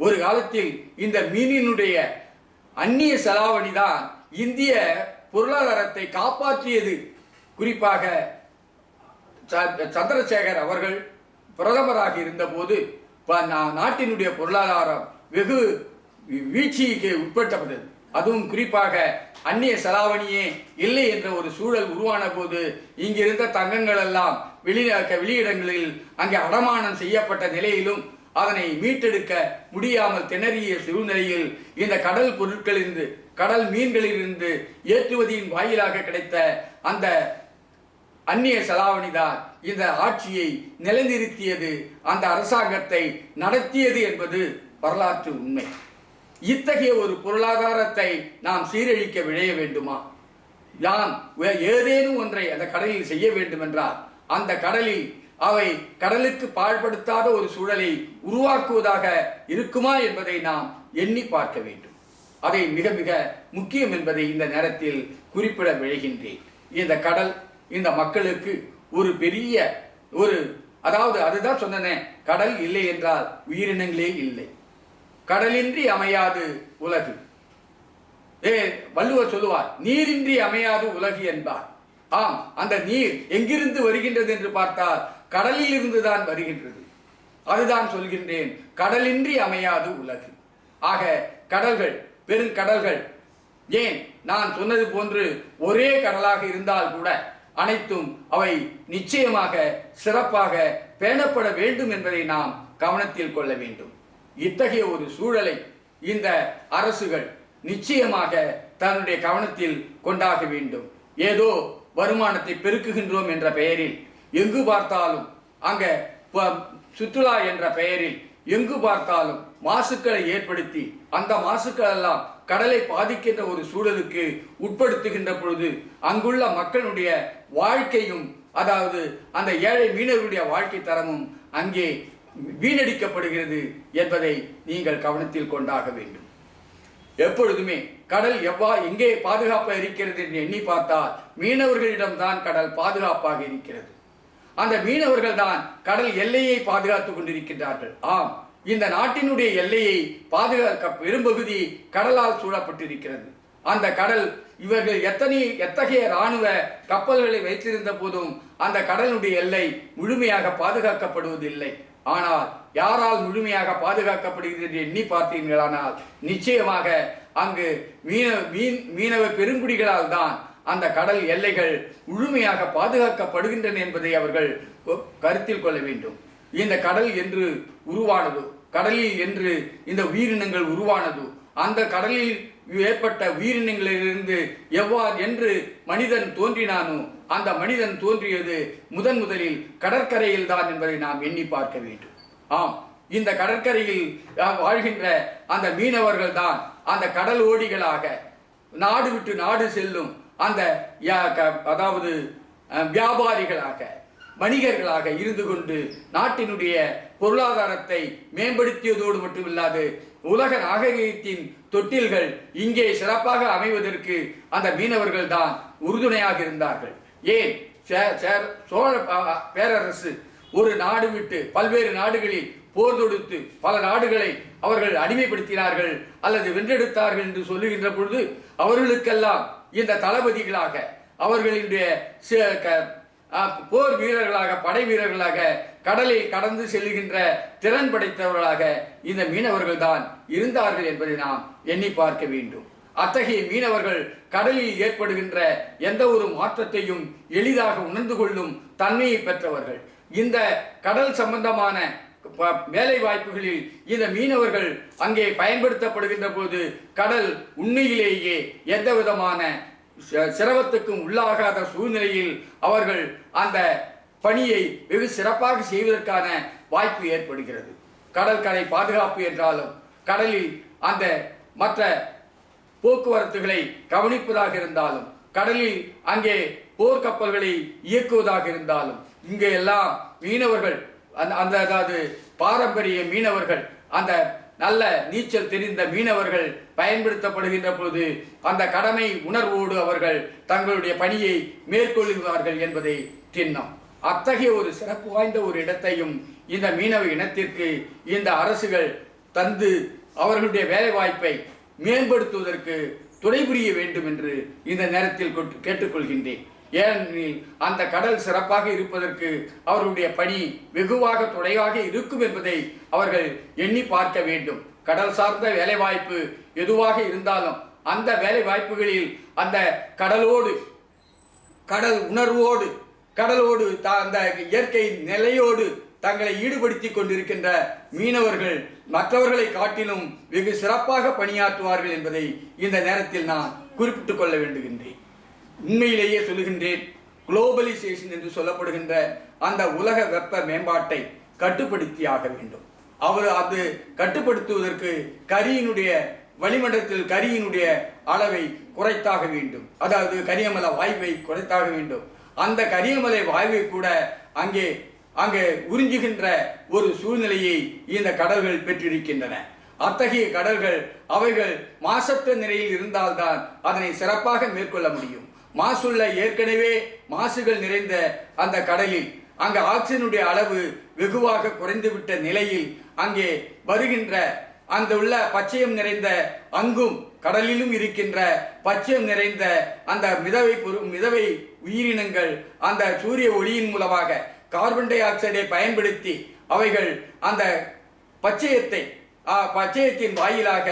ஒரு காலத்தில் இந்த மீனினுடைய அந்நிய செலாவணி தான் இந்திய பொருளாதாரத்தை காப்பாற்றியது. குறிப்பாக ச- சந்திரசேகர் அவர்கள் பிரதமராக இருந்தபோது ப- நா- நாட்டினுடைய பொருளாதாரம் வெகு வீழ்ச்சிக்கு உட்பட்டப்பட்டது அதுவும் குறிப்பாக அந்நிய செலாவணியே இல்லை என்ற ஒரு சூழல் உருவான போது இங்கிருந்த தங்கங்கள் எல்லாம் வெளி வெளியிடங்களில் அங்கே அடமானம் செய்யப்பட்ட நிலையிலும் அதனை மீட்டெடுக்க முடியாமல் திணறிய சூழ்நிலையில் இந்த கடல் பொருட்களிலிருந்து கடல் மீன்களிலிருந்து ஏற்றுவதியின் வாயிலாக கிடைத்த அந்த அந்நிய செலாவணிதான் இந்த ஆட்சியை நிலைநிறுத்தியது அந்த அரசாங்கத்தை நடத்தியது என்பது வரலாற்று உண்மை. இத்தகைய ஒரு பொருளாதாரத்தை நாம் சீரழிக்க விழைய வேண்டுமா? நாம் வே- ஏதேனும் ஒன்றை அந்த கடலில் செய்ய வேண்டுமென்றால் அந்த கடலில் அவை கடலுக்கு பாழ்படுத்தாத ஒரு சூழலை உருவாக்குவதாக இருக்குமா என்பதை நாம் எண்ணி பார்க்க வேண்டும். அதை மிக மிக முக்கியம் என்பதை இந்த நேரத்தில் குறிப்பிட விழைகின்றேன். இந்த கடல் இந்த மக்களுக்கு ஒரு பெரிய ஒரு அதாவது அதுதான் சொன்னனே கடல் இல்லை என்றால் உயிரினங்களே இல்லை. கடலின்றி அமையாது உலகு. ஏ வள்ளுவர் சொல்லுவார் நீரின்றி அமையாது உலகு என்பார். ஆம் அந்த நீர் எங்கிருந்து வருகின்றது என்று பார்த்தால் கடலில் இருந்து தான் வருகின்றது. அதுதான் சொல்கின்றேன் கடலின்றி அமையாது உலகு. ஆக கடல்கள் பெருங்கடல்கள் ஏன்? நான் சொன்னது போன்று ஒரே கடலாக இருந்தால் கூட அனைத்தும் அவை நிச்சயமாக சிறப்பாக பேணப்பட வேண்டும் என்பதை நாம் கவனத்தில் கொள்ள வேண்டும். இத்தகைய ஒரு சூழலை இந்த அரசுகள் நிச்சயமாக தன்னுடைய கவனத்தில் கொண்டாக வேண்டும். ஏதோ வருமானத்தை பெருக்குகின்றோம் என்ற பெயரில் எங்கு பார்த்தாலும் அங்கே ப- சுற்றுலா என்ற பெயரில் எங்கு பார்த்தாலும் மாசுக்களை ஏற்படுத்தி அந்த மாசுக்கள் எல்லாம் கடலை பாதிக்கின்ற ஒரு சூழலுக்கு உட்படுத்துகின்ற பொழுது அங்குள்ள மக்களுடைய வாழ்க்கையும் அதாவது அந்த ஏழை மீனவர்களுடைய வாழ்க்கை தரமும் அங்கே வீணடிக்கப்படுகிறது என்பதை நீங்கள் கவனத்தில் கொண்டாக வேண்டும். எப்பொழுதுமே கடல் எவ்வா எங்கே பாதுகாப்பாக இருக்கிறது என்று எண்ணி பார்த்தால் மீனவர்களிடம்தான் கடல் பாதுகாப்பாக இருக்கிறது. அந்த மீனவர்கள் தான் கடல் எல்லையை பாதுகாத்துக் கொண்டிருக்கின்றார்கள். ஆம் இந்த நாட்டினுடைய எல்லையை பாதுகாக்க பெரும்பகுதி கடலால் சூழப்பட்டிருக்கிறது. அந்த கடல் இவர்கள் எத்தனை எத்தகைய இராணுவ கப்பல்களை வைத்திருந்த போதும் அந்த கடலுடைய எல்லை முழுமையாக பாதுகாக்கப்படுவதில்லை. ஆனால் யாரால் முழுமையாக பாதுகாக்கப்படுகிறது என்று எண்ணி பார்த்தீர்களானால் நிச்சயமாக அங்கு மீன மீன் மீனவ பெருங்குடிகளால் தான் அந்த கடல் எல்லைகள் முழுமையாக பாதுகாக்கப்படுகின்றன என்பதை அவர்கள் கருத்தில் கொள்ள வேண்டும். இந்த கடல் என்று உருவானது கடலில் என்று இந்த உயிரினங்கள் உருவானது அந்த கடலில் ஏற்பட்ட உயிரினங்களிலிருந்து எவ்வாறு என்று மனிதன் தோன்றினானோ அந்த மனிதன் தோன்றியது முதன் முதலில் கடற்கரையில் தான் என்பதை நாம் எண்ணி பார்க்க வேண்டும். ஆம் இந்த கடற்கரையில் வாழ்கின்ற அந்த மீனவர்கள் தான் அந்த கடல் ஓடிகளாக நாடு விட்டு நாடு செல்லும் அந்த யா- க- அதாவது வியாபாரிகளாக வணிகர்களாக இருந்து கொண்டு நாட்டினுடைய பொருளாதாரத்தை மேம்படுத்தியதோடு மட்டுமில்லாது உலக நாகரிகத்தின் தொட்டில்கள் இங்கே சிறப்பாக அமைவதற்கு அந்த மீனவர்கள் தான் உறுதுணையாக இருந்தார்கள். ஏன்? சே- சோழ பேரரசு ஒரு நாடு விட்டு பல்வேறு நாடுகளில் போர் தொடுத்து பல நாடுகளை அவர்கள் அடிமைப்படுத்தினார்கள் அல்லது வென்றெடுத்தார்கள் என்று சொல்லுகின்ற பொழுது அவர்களுக்கெல்லாம் இந்த தளபதிகளாக அவர்களுடைய ச- க- போர் வீரர்களாக படை வீரர்களாக கடலை கடந்து செல்கின்ற திறன் படைத்தவர்களாக இந்த மீனவர்கள் தான் இருந்தார்கள் என்பதை நாம் எண்ணி பார்க்க வேண்டும். அத்தகைய மீனவர்கள் கடலில் ஏற்படுகின்ற எந்த ஒரு மாற்றத்தையும் எளிதாக உணர்ந்து கொள்ளும் தன்மையை பெற்றவர்கள். இந்த கடல் சம்பந்தமான ப- வேலை வாய்ப்புகளில் இந்த மீனவர்கள் அங்கே பயன்படுத்தப்படுகின்ற போது கடல் உண்மையிலேயே எந்த விதமான சிரமத்துக்கும் உள்ளாகாத சூழ்நிலையில் அவர்கள் அந்த பணியை வெகு சிறப்பாக செய்வதற்கான வாய்ப்பு ஏற்படுகிறது. கடற்கரை பாதுகாப்பு என்றாலும் கடலில் அந்த மற்ற போக்குவரத்துகளை கவனிப்பதாக இருந்தாலும் கடலில் அங்கே போர்க்கப்பல்களை இயக்குவதாக இருந்தாலும் இங்கே எல்லாம் மீனவர்கள் அந்த அந்த அதாவது பாரம்பரிய மீனவர்கள் அந்த நல்ல நீச்சல் தெரிந்த மீனவர்கள் பயன்படுத்தப்படுகின்ற பொழுது அந்த கடமை உணர்வோடு அவர்கள் தங்களுடைய பணியை மேற்கொள்கிறார்கள் என்பதை திண்ணம். அத்தகைய ஒரு சிறப்பு வாய்ந்த ஒரு இடத்தையும் இந்த மீனவ இனத்திற்கு இந்த அரசுகள் தந்து அவர்களுடைய வேலைவாய்ப்பை மேம்படுத்துவதற்கு துணை புரிய வேண்டும் என்று இந்த நேரத்தில் கேட்டுக்கொள்கின்றேன். ஏனெனில் அந்த கடல் சிறப்பாக இருப்பதற்கு அவர்களுடைய பணி வெகுவாக துணையாக இருக்கும் என்பதை அவர்கள் எண்ணி பார்க்க வேண்டும். கடல் சார்ந்த வேலைவாய்ப்பு எதுவாக இருந்தாலும் அந்த வேலை வாய்ப்புகளில் அந்த கடலோடு கடல் உணர்வோடு கடலோடு த- அந்த இயற்கை நிலையோடு தங்களை ஈடுபடுத்திக் கொண்டிருக்கின்ற மீனவர்கள் மற்றவர்களை காட்டிலும் வெகு சிறப்பாக பணியாற்றுவார்கள் என்பதை இந்த நேரத்தில் நான் குறிப்பிட்டுக் கொள்ள வேண்டுகின்றேன். உண்மையிலேயே சொல்லுகின்றேன். குளோபலைசேஷன் என்று சொல்லப்படுகின்ற அந்த உலக வெப்ப மேம்பாட்டை கட்டுப்படுத்தியாக வேண்டும். அவர் அது கட்டுப்படுத்துவதற்கு கரியினுடைய வளிமண்டலத்தில் கரியினுடைய அளவை குறைத்தாக வேண்டும். அதாவது கரியமல வாயுவை குறைத்தாக வேண்டும். அந்த கரியமலை வாயுவை கூட அங்கே அங்கே உறிஞ்சுகின்ற ஒரு சூழ்நிலையை இந்த கடல்கள் பெற்றிருக்கின்றன. அத்தகைய கடல்கள் அவைகள் மாசற்ற நிலையில் இருந்தால்தான் அதனை சிறப்பாக மேற்கொள்ள முடியும். மாசுள்ள ஏற்கனவே மாசுகள் நிறைந்த அந்த கடலில் அங்கு ஆக்சிஜனுடைய அளவு வெகுவாக குறைந்துவிட்ட நிலையில் அங்கே வருகின்ற அந்த உள்ள பச்சையம் நிறைந்த அங்கும் கடலிலும் இருக்கின்ற பச்சையம் நிறைந்த அந்த மிதவை பொரு- மிதவை உயிரினங்கள் அந்த சூரிய ஒளியின் மூலமாக கார்பன் டை ஆக்சைடை பயன்படுத்தி அவைகள் அந்த பச்சையத்தை பச்சையத்தின் வாயிலாக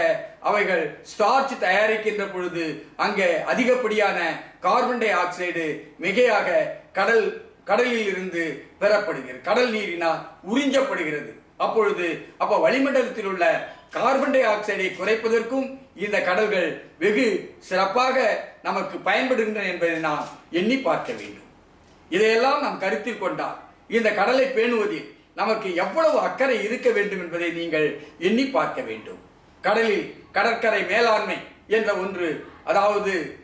அவைகள் ஸ்டார்ச் தயாரிக்கின்ற பொழுது அங்கே அதிகப்படியான கார்பன் டை ஆக்சைடு மிகையாக கடல் கடலில் இருந்து பெறப்படுகிறது. கடல் நீரினால் உறிஞ்சப்படுகிறது. அப்பொழுது அப்போ வளிமண்டலத்தில் உள்ள கார்பன் டை ஆக்சைடை குறைப்பதற்கும் இந்த கடல்கள் வெகு சிறப்பாக நமக்கு பயன்படுகின்றன என்பதை நாம் எண்ணி பார்க்க வேண்டும். இதையெல்லாம் நாம் கருத்தில் கொண்டால் இந்த கடலை பேணுவதில் நமக்கு எவ்வளவு அக்கறை இருக்க வேண்டும் என்பதை நீங்கள் எண்ணி பார்க்க வேண்டும். கடலில் கடற்கரை மேலாண்மை என்ற ஒன்று அதாவது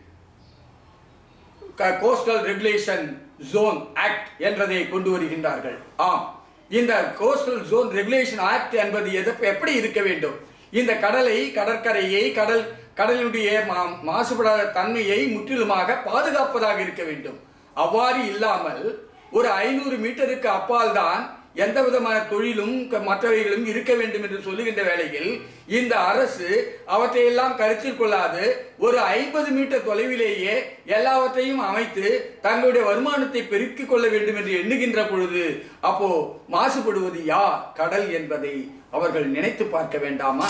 கோஸ்டல் ரெகுலேஷன் ஜோன் ஆக்ட் என்றதை கொண்டு வருகின்றார்கள். ஆம். இந்த கோஸ்டல் ஜோன் ரெகுலேஷன் ஆக்ட் என்பது எது- எப்படி இருக்க வேண்டும்? இந்த கடலை கடற்கரையை கடல் கடலினுடைய மா- மாசுபடாத தன்மையை முற்றிலுமாக பாதுகாப்பதாக இருக்க வேண்டும். அவ்வாறு இல்லாமல் ஒரு ஐநூறு மீட்டருக்கு அப்பால் தான் எந்த விதமான தொழிலும் மற்றவைகளும் இருக்க வேண்டும் என்று சொல்லுகின்ற வேளையில் இந்த அரசு அவற்றையெல்லாம் கருத்தில் கொள்ளாது ஒரு ஐம்பது மீட்டர் தொலைவிலேயே எல்லாவற்றையும் அமைத்து தங்களுடைய வருமானத்தை பெருக்கிக் கொள்ள வேண்டும் என்று எண்ணுகின்ற பொழுது அப்போ மாசுபடுவது யார்? கடல் என்பதை அவர்கள் நினைத்து பார்க்க வேண்டாமா?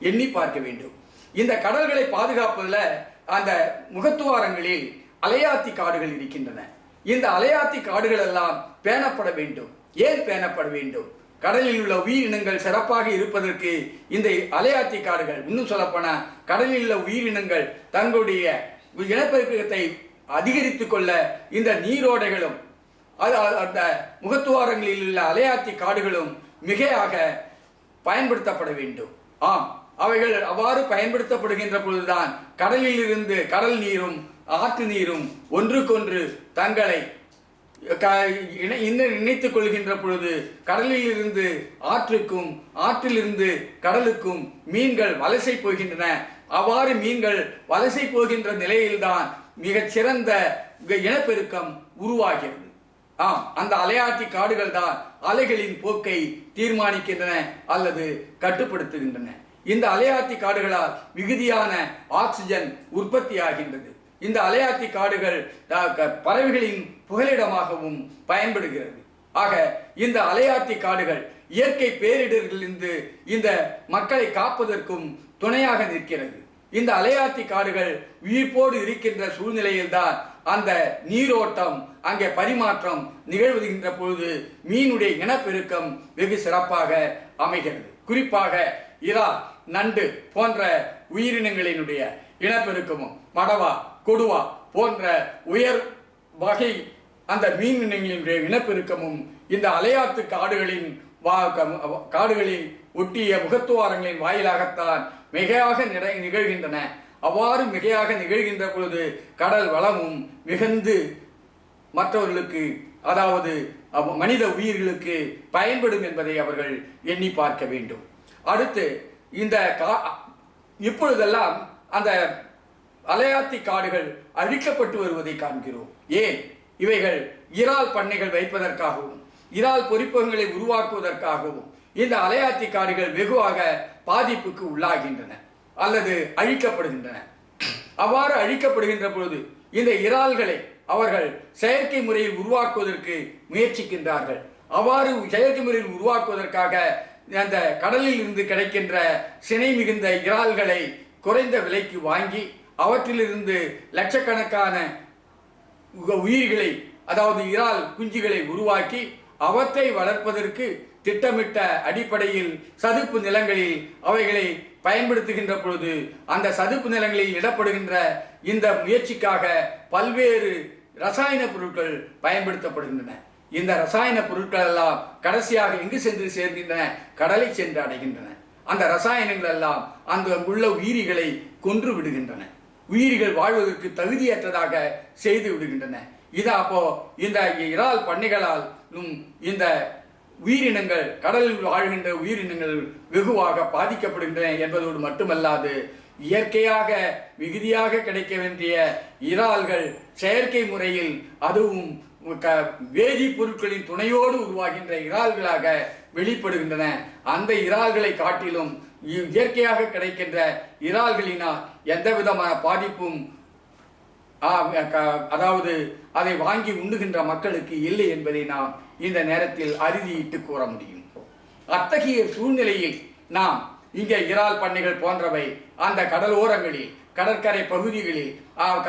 எண்ணி பார்க்க வேண்டும். இந்த கடல்களை பாதுகாப்பதில் அந்த முகத்துவாரங்களில் அலையாத்தி காடுகள் இருக்கின்றன. இந்த அலையாத்தி காடுகள் எல்லாம் பேணப்பட வேண்டும். ஏன் பேணப்பட வேண்டும்? கடலில் உள்ள உயிரினங்கள் சிறப்பாக இருப்பதற்கு இந்த அலையாத்தி காடுகள் இன்னும் சொல்லப்போனால் கடலில் உள்ள உயிரினங்கள் தங்களுடைய இனப்பெருக்கத்தை அதிகரித்து கொள்ள இந்த நீரோடைகளும் அது அந்த முகத்துவாரங்களில் உள்ள அலையாத்தி காடுகளும் மிகையாக பயன்படுத்தப்பட வேண்டும். ஆம் அவைகள் அவ்வாறு பயன்படுத்தப்படுகின்ற பொழுதுதான் கடலில் இருந்து கடல் நீரும் ஆற்று நீரும் ஒன்றுக்கொன்று தங்களை க- இணை- இன்ன- இணைத்துக் கொள்கின்ற பொழுது கடலில் இருந்து ஆற்றுக்கும் ஆற்றிலிருந்து கடலுக்கும் மீன்கள் வலசை போகின்றன. அவ்வாறு மீன்கள் வலசை போகின்ற நிலையில்தான் மிகச் சிறந்த இனப்பெருக்கம் உருவாகிறது. ஆம் அந்த அலையாட்டி காடுகள் தான் அலைகளின் போக்கை தீர்மானிக்கின்றன அல்லது கட்டுப்படுத்துகின்றன. இந்த அலையாத்தி காடுகளால் மிகுதியான ஆக்சிஜன் உற்பத்தியாகின்றது. இந்த அலையாத்தி காடுகள் க- பறவைகளின் புகலிடமாகவும் பயன்படுகிறது. ஆக இந்த அலையாத்தி காடுகள் இயற்கை பேரிடர்களிலிருந்து இந்த மக்களை காப்பதற்கும் துணையாக நிற்கிறது. இந்த அலையாத்தி காடுகள் உயிர்ப்போடு இருக்கின்ற சூழ்நிலையில்தான் அந்த நீரோட்டம் அங்கே பரிமாற்றம் நிகழ்வுகின்ற பொழுது மீனுடைய இனப்பெருக்கம் வெகு சிறப்பாக அமைகிறது. குறிப்பாக இரா நண்டு போன்ற உயிரினங்களினுடைய இனப்பெருக்கமும் மடவா கொடுவா போன்ற உயர் வகை அந்த மீன் இனங்களினுடைய இனப்பெருக்கமும் இந்த அலையாத்து காடுகளின் வா- க- காடுகளில் ஒட்டிய முகத்துவாரங்களின் வாயிலாகத்தான் மிகையாக நிறை- நிகழ்கின்றன. அவ்வாறு மிகையாக நிகழ்கின்ற பொழுது கடல் வளமும் மிகுந்து மற்றவர்களுக்கு அதாவது மனித உயிர்களுக்கு பயன்படும் என்பதை அவர்கள் எண்ணி பார்க்க வேண்டும். அடுத்து இந்த கா இப்பொழுதெல்லாம் அந்த அலையாத்தி காடுகள் அழிக்கப்பட்டு வருவதை காண்கிறோம். ஏன்? இவைகள் இறால் பண்ணைகள் வைப்பதற்காகவும் இறால் பொறிப்பகங்களை உருவாக்குவதற்காகவும் இந்த அலையாத்தி காடுகள் வெகுவாக பாதிப்புக்கு உள்ளாகின்றன அல்லது அழிக்கப்படுகின்றன. அவ்வாறு அழிக்கப்படுகின்ற பொழுது இந்த இறால்களை அவர்கள் செயற்கை முறையில் உருவாக்குவதற்கு முயற்சிக்கின்றார்கள். அவ்வாறு செயற்கை முறையில் உருவாக்குவதற்காக அந்த கடலில் இருந்து கிடைக்கின்ற சினை மிகுந்த இறால்களை குறைந்த விலைக்கு வாங்கி அவற்றிலிருந்து லட்சக்கணக்கான உயிர்களை அதாவது இறால் குஞ்சுகளை உருவாக்கி அவற்றை வளர்ப்பதற்கு திட்டமிட்ட அடிப்படையில் சதுப்பு நிலங்களில் அவைகளை பயன்படுத்துகின்ற பொழுது அந்த சதுப்பு நிலங்களில் இடப்படுகின்ற இந்த முயற்சிக்காக பல்வேறு ரசாயன பொருட்கள் பயன்படுத்தப்படுகின்றன. இந்த ரசாயன பொருட்கள் எல்லாம் கடைசியாக எங்கு சென்று சேர்கின்றன? கடலை சென்று அடைகின்றன. அந்த ரசாயனங்கள் எல்லாம் அந்த உள்ள உயிரிகளை கொன்று விடுகின்றன. உயிர்கள் வாழ்வதற்கு தகுதியற்றதாக செய்து விடுகின்றன. இது அப்போ இந்த இறால் பண்ணைகளால் இந்த உயிரினங்கள் கடலில் வாழ்கின்ற உயிரினங்கள் வெகுவாக பாதிக்கப்படுகின்றன என்பதோடு மட்டுமல்லாது இயற்கையாக மிகுதியாக கிடைக்க வேண்டிய இறால்கள் செயற்கை முறையில் அதுவும் க வேதிப்பொருட்களின் துணையோடு உருவாகின்ற இறால்களாக வெளிப்படுகின்றன. அந்த இறால்களை காட்டிலும் இயற்கையாக கிடைக்கின்ற இறால்களினால் எந்த விதமான பாதிப்பும் அதாவது அதை வாங்கி உண்ணுகின்ற மக்களுக்கு இல்லை என்பதை நாம் இந்த நேரத்தில் அறுதியிட்டு கூற முடியும். அத்தகைய சூழ்நிலையில் நாம் இங்கே இறால் பண்ணைகள் போன்றவை அந்த கடலோரங்களில் கடற்கரை பகுதிகளில்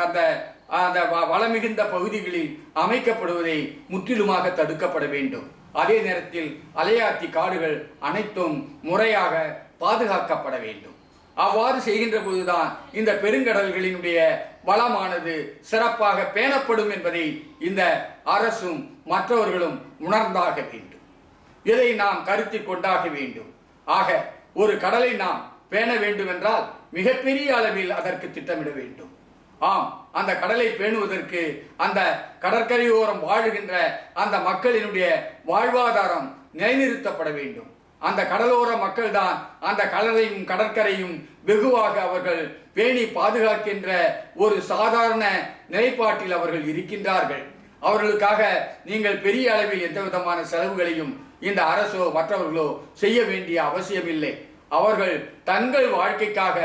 அந்த அந்த வ- வளமிகுந்த பகுதிகளில் அமைக்கப்படுவதை முற்றிலுமாக தடுக்கப்பட வேண்டும். அதே நேரத்தில் அலையாத்தி காடுகள் அனைத்தும் முறையாக பாதுகாக்கப்பட வேண்டும். அவ்வாறு செய்கின்ற போதுதான் இந்த பெருங்கடல்களினுடைய வளமானது சிறப்பாக பேணப்படும் என்பதை இந்த அரசும் மற்றவர்களும் உணர்ந்தாக வேண்டும். இதை நாம் கருத்தில் கொண்டாக வேண்டும். ஆக ஒரு கடலை நாம் பேண வேண்டும் என்றால் மிகப்பெரிய அளவில் அதற்கு திட்டமிட வேண்டும். ஆம் அந்த கடலை பேணுவதற்கு அந்த கடற்கரையோரம் வாழுகின்ற அந்த மக்களினுடைய வாழ்வாதாரம் நிலைநிறுத்தப்பட வேண்டும். அந்த கடலோர மக்கள்தான் அந்த கடலையும் கடற்கரையும் வெகுவாக அவர்கள் பேணி பாதுகாக்கின்ற ஒரு சாதாரண நிலைப்பாட்டில் அவர்கள் இருக்கின்றார்கள். அவர்களுக்காக நீங்கள் பெரிய அளவில் எந்த விதமான செலவுகளையும் இந்த அரசோ மற்றவர்களோ செய்ய வேண்டிய அவசியமில்லை. அவர்கள் தங்கள் வாழ்க்கைக்காக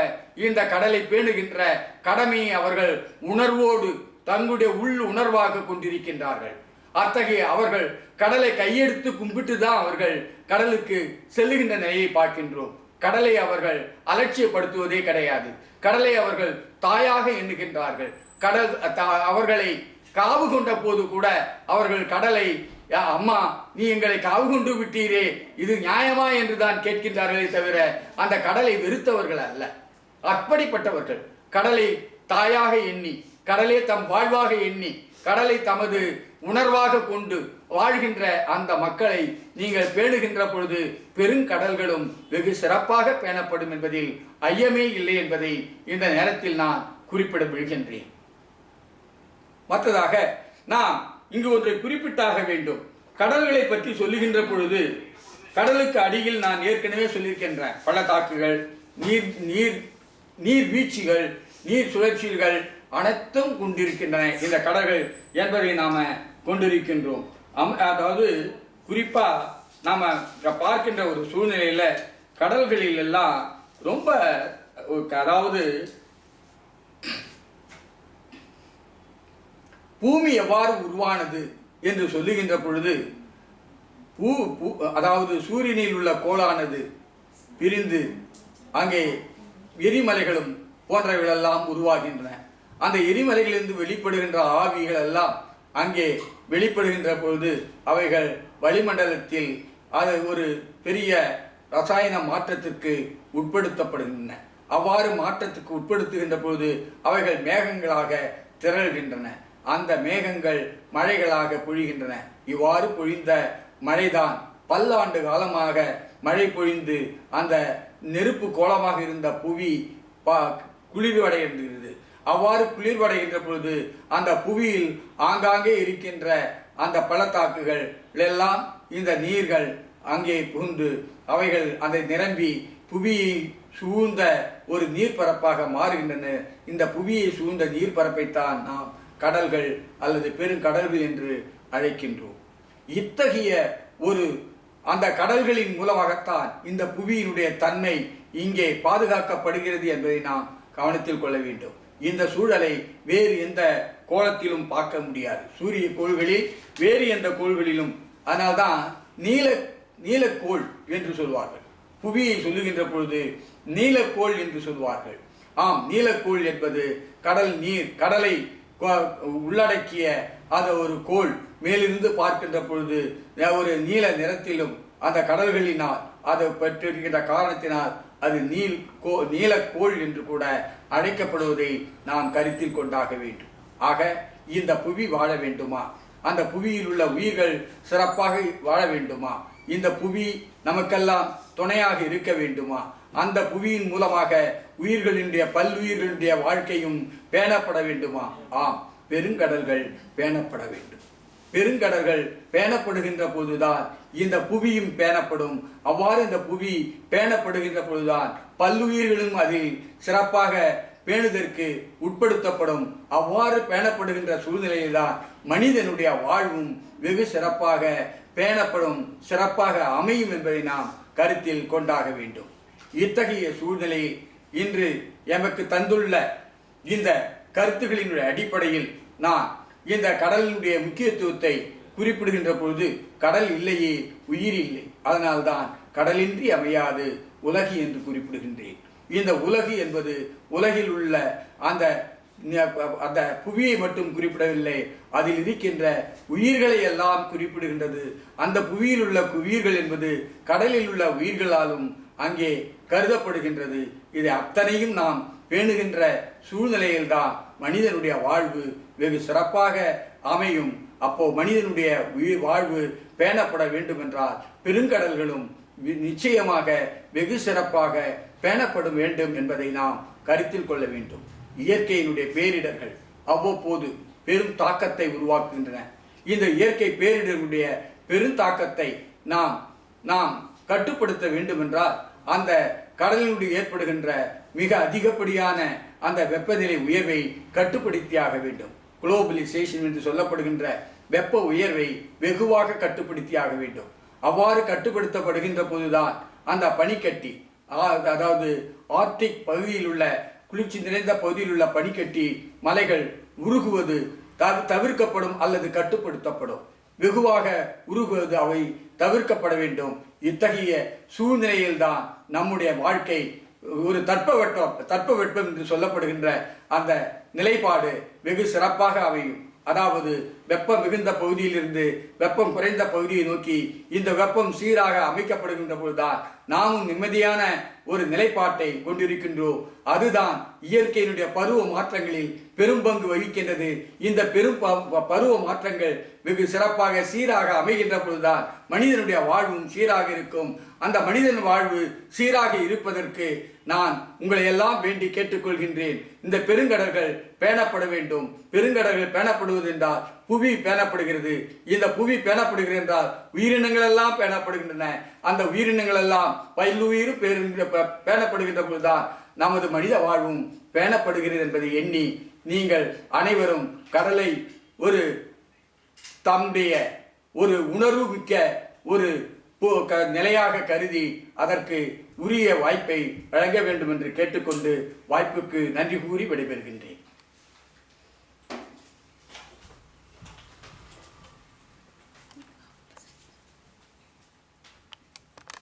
இந்த கடலை பேணுகின்ற கடமையை அவர்கள் உணர்வோடு தங்களுடைய உள் உணர்வாக கொண்டிருக்கின்றார்கள். அத்தகைய அவர்கள் கடலை கையெடுத்து கும்பிட்டு தான் அவர்கள் கடலுக்கு செல்லுகின்ற நிலையை பார்க்கின்றோம். கடலை அவர்கள் அலட்சியப்படுத்துவதே கிடையாது. கடலை அவர்கள் தாயாக எண்ணுகின்றார்கள். கடல் அவர்களை காவு கொண்ட போது கூட அவர்கள் கடலை அம்மா நீ எங்களை காவு கொண்டு விட்டீரே இது நியாயமா என்று தான் கேட்கின்றார்களே தவிர அந்த கடலை வெறுத்தவர்கள் அல்ல. அப்படிப்பட்டவர்கள். கடலை தாயாக எண்ணி கடலே தம் வாழ்வாக எண்ணி கடலை தமது உணர்வாக கொண்டு வாழ்கின்ற அந்த மக்களை நீங்கள் பேணுகின்ற பொழுது பெருங்கடல்களும் வெகு சிறப்பாக பேணப்படும் என்பதில் ஐயமே இல்லை என்பதை இந்த நேரத்தில் நான் குறிப்பிட விழுகின்றேன் மற்றதாக நாம் இங்கு ஒன்றை குறிப்பிட்டாக வேண்டும். கடல்களை பற்றி சொல்லுகின்ற பொழுது கடலுக்கு அடியில் நான் ஏற்கனவே சொல்லியிருக்கின்றேன். பள்ளத்தாக்குகள் நீர் நீர் நீர்வீழ்ச்சிகள் நீர் சுழற்சிகள் அனைத்தும் கொண்டிருக்கின்றன. இந்த கடல்கள் என்பதை நாம் கொண்டிருக்கின்றோம். அம்- அதாவது குறிப்பாக நாம் பார்க்கின்ற ஒரு சூழ்நிலையில கடல்களில் எல்லாம் ரொம்ப அதாவது பூமி எவ்வாறு உருவானது என்று சொல்லுகின்ற பொழுது பூ பூ அதாவது சூரியனில் உள்ள கோளானது பிரிந்து அங்கே எரிமலைகளும் போன்றவைகளெல்லாம் உருவாகின்றன. அந்த எரிமலையிலிருந்து வெளிப்படுகின்ற ஆவிகள் எல்லாம் அங்கே வெளிப்படுகின்ற பொழுது அவைகள் வளிமண்டலத்தில் அது ஒரு பெரிய ரசாயன மாற்றத்திற்கு உட்படுத்தப்படுகின்றன. அவ்வாறு மாற்றத்துக்கு உட்படுத்துகின்ற பொழுது அவைகள் மேகங்களாக திரள்கின்றன. அந்த மேகங்கள் மழைகளாக பொழிகின்றன. இவ்வாறு பொழிந்த மழைதான் பல்லாண்டு காலமாக மழை பொழிந்து அந்த நெருப்பு கோலமாக இருந்த புவி பா- குளிர்வடைகின்றது அவ்வாறு குளிர்வடைகின்ற பொழுது அந்த புவியில் ஆங்காங்கே இருக்கின்ற அந்த பள்ளத்தாக்குகள் எல்லாம் இந்த நீர்கள் அங்கே புகுந்து அவைகள் அதை நிரம்பி புவியை சூழ்ந்த ஒரு நீர்ப்பரப்பாக மாறுகின்றன. இந்த புவியை சூழ்ந்த நீர்ப்பரப்பைத்தான் நாம் கடல்கள் அல்லது பெருங்கடல்கள் என்று அழைக்கின்றோம். இத்தகைய ஒரு அந்த கடல்களின் மூலமாகத்தான் இந்த புவியினுடைய தன்மை இங்கே பாதுகாக்கப்படுகிறது என்பதை நாம் கவனத்தில் கொள்ள வேண்டும். இந்த சூழலை வேறு எந்த கோலத்திலும் பார்க்க முடியாது. சூரிய கோள்களில் வேறு எந்த கோள்களிலும். அதனால்தான் நீல நீலக்கோள் என்று சொல்வார்கள். புவியை சொல்லுகின்ற பொழுது நீலக்கோள் என்று சொல்வார்கள். ஆம் நீலக்கோள் என்பது கடல் நீர் கடலை உள்ளடக்கிய அந்த ஒரு கோள். மேலிருந்து பார்க்கின்ற பொழுது ஒரு நீல நிறத்திலும் அந்த கடல்களினால் அதை பெற்றிருக்கின்ற காரணத்தினால் அது நீல் கோ நீலக்கோள் என்று கூட அழைக்கப்படுவதை நாம் கருத்தில் கொண்டாக வேண்டும். ஆக இந்த புவி வாழ வேண்டுமா? அந்த புவியில் உள்ள உயிர்கள் சிறப்பாக வாழ வேண்டுமா? இந்த புவி நமக்கெல்லாம் துணையாக இருக்க வேண்டுமா? அந்த புவியின் மூலமாக உயிர்களினுடைய பல்லுயிர்களுடைய வாழ்க்கையும் பேணப்பட வேண்டுமா? ஆம் பெருங்கடல்கள் பேணப்பட வேண்டும். பெருங்கடல்கள் பேணப்படுகின்ற போதுதான் இந்த புவியும் பேணப்படும். அவ்வாறு இந்த புவி பேணப்படுகின்ற பொழுதுதான் பல்லுயிர்களும் அதில் சிறப்பாக பேணுதற்கு உட்படுத்தப்படும். அவ்வாறு பேணப்படுகின்ற சூழ்நிலையில்தான் மனிதனுடைய வாழ்வும் வெகு சிறப்பாக பேணப்படும் சிறப்பாக அமையும் என்பதை நாம் கருத்தில் கொண்டாக வேண்டும். இத்தகைய சூழ்நிலை இன்று எமக்கு தந்துள்ள இந்த கருத்துகளினுடைய அடிப்படையில் நான் இந்த கடலினுடைய முக்கியத்துவத்தை குறிப்பிடுகின்ற பொழுது கடல் இல்லையே உயிர் இல்லை. அதனால்தான் கடலின்றி அமையாது உலகு என்று குறிப்பிடுகின்றேன். இந்த உலகு என்பது உலகில் உள்ள அந்த அந்த புவியை மட்டும் குறிப்பிடவில்லை அதில் இருக்கின்ற உயிர்களை எல்லாம் குறிப்பிடுகின்றது. அந்த புவியில் உள்ள உயிர்கள் என்பது கடலில் உள்ள உயிர்களாலும் அங்கே கருதப்படுகின்றது. இது அத்தனையும் நாம் பேணுகின்ற சூழ்நிலையில்தான் மனிதனுடைய வாழ்வு வெகு சிறப்பாக அமையும். அப்போ மனிதனுடைய உயிர் வாழ்வு பேணப்பட வேண்டும் என்றால் பெருங்கடல்களும் நிச்சயமாக வெகு சிறப்பாக பேணப்படும் வேண்டும் என்பதை நாம் கருத்தில் கொள்ள வேண்டும். இயற்கையினுடைய பேரிடர்கள் அவ்வப்போது பெரும் தாக்கத்தை உருவாக்குகின்றன. இந்த இயற்கை பேரிடர்களுடைய பெருந்தாக்கத்தை நாம் நாம் கட்டுப்படுத்த வேண்டும் என்றால் அந்த கடலினுடைய ஏற்படுகின்ற மிக அதிகப்படியான அந்த வெப்பநிலை உயர்வை கட்டுப்படுத்தியாக வேண்டும். குளோபலைசேஷன் என்று சொல்லப்படுகின்ற வெப்ப உயர்வை வெகுவாக கட்டுப்படுத்தியாக வேண்டும். அவ்வாறு கட்டுப்படுத்தப்படுகின்ற போதுதான் அந்த பனிக்கட்டி அதாவது ஆர்டிக் பகுதியில் உள்ள குளிர்ச்சி நிறைந்த பகுதியில் உள்ள பனிக்கட்டி மலைகள் உருகுவது தவி- தவிர்க்கப்படும் அல்லது கட்டுப்படுத்தப்படும். வெகுவாக உருகுவது அவை தவிர்க்கப்பட வேண்டும். இத்தகைய சூழ்நிலையில்தான் நம்முடைய வாழ்க்கை ஒரு தட்பவெட்டம் தட்பவெட்பம் என்று சொல்லப்படுகின்ற அந்த நிலைப்பாடு வெகு சிறப்பாக அமையும் அதாவது வெப்பம் மிகுந்த பகுதியிலிருந்து வெப்பம் குறைந்த பகுதியை நோக்கி இந்த வெப்பம் சீராக அமைக்கப்படுகின்ற பொழுதுதான் நாமும் நிம்மதியான ஒரு நிலைப்பாட்டை கொண்டிருக்கின்றோம். அதுதான் இயற்கையினுடைய பருவ மாற்றங்களில் பெரும் பங்கு வகிக்கின்றது. இந்த பெரும் பருவ மாற்றங்கள் வெகு சிறப்பாக சீராக அமைகின்ற பொழுதுதான் மனிதனுடைய வாழ்வும் சீராக இருக்கும். அந்த மனிதன் வாழ்வு சீராக இருப்பதற்கு நான் உங்களை எல்லாம் வேண்டி கேட்டுக்கொள்கின்றேன். இந்த பெருங்கடல்கள் பேணப்பட வேண்டும். பெருங்கடல்கள் பேணப்படுவது என்றால் புவி பேணப்படுகிறது. இந்த புவி பேணப்படுகிறது என்றால் உயிரினங்கள் எல்லாம் பேணப்படுகின்றன. அந்த உயிரினங்கள் எல்லாம் பல்லுயிர் பேருங்கிற ப- பேணப்படுகின்ற பொழுதுதான் நமது மனித வாழ்வும் பேணப்படுகிறது என்பதை எண்ணி நீங்கள் அனைவரும் கடலை ஒரு தம்முடைய ஒரு உணர்வு மிக்க ஒரு நிலையாக கருதி அதற்கு உரிய வாய்ப்பை வழங்க வேண்டும் என்று கேட்டுக்கொண்டு வாய்ப்புக்கு நன்றி கூறி விடைபெறுகின்றேன்.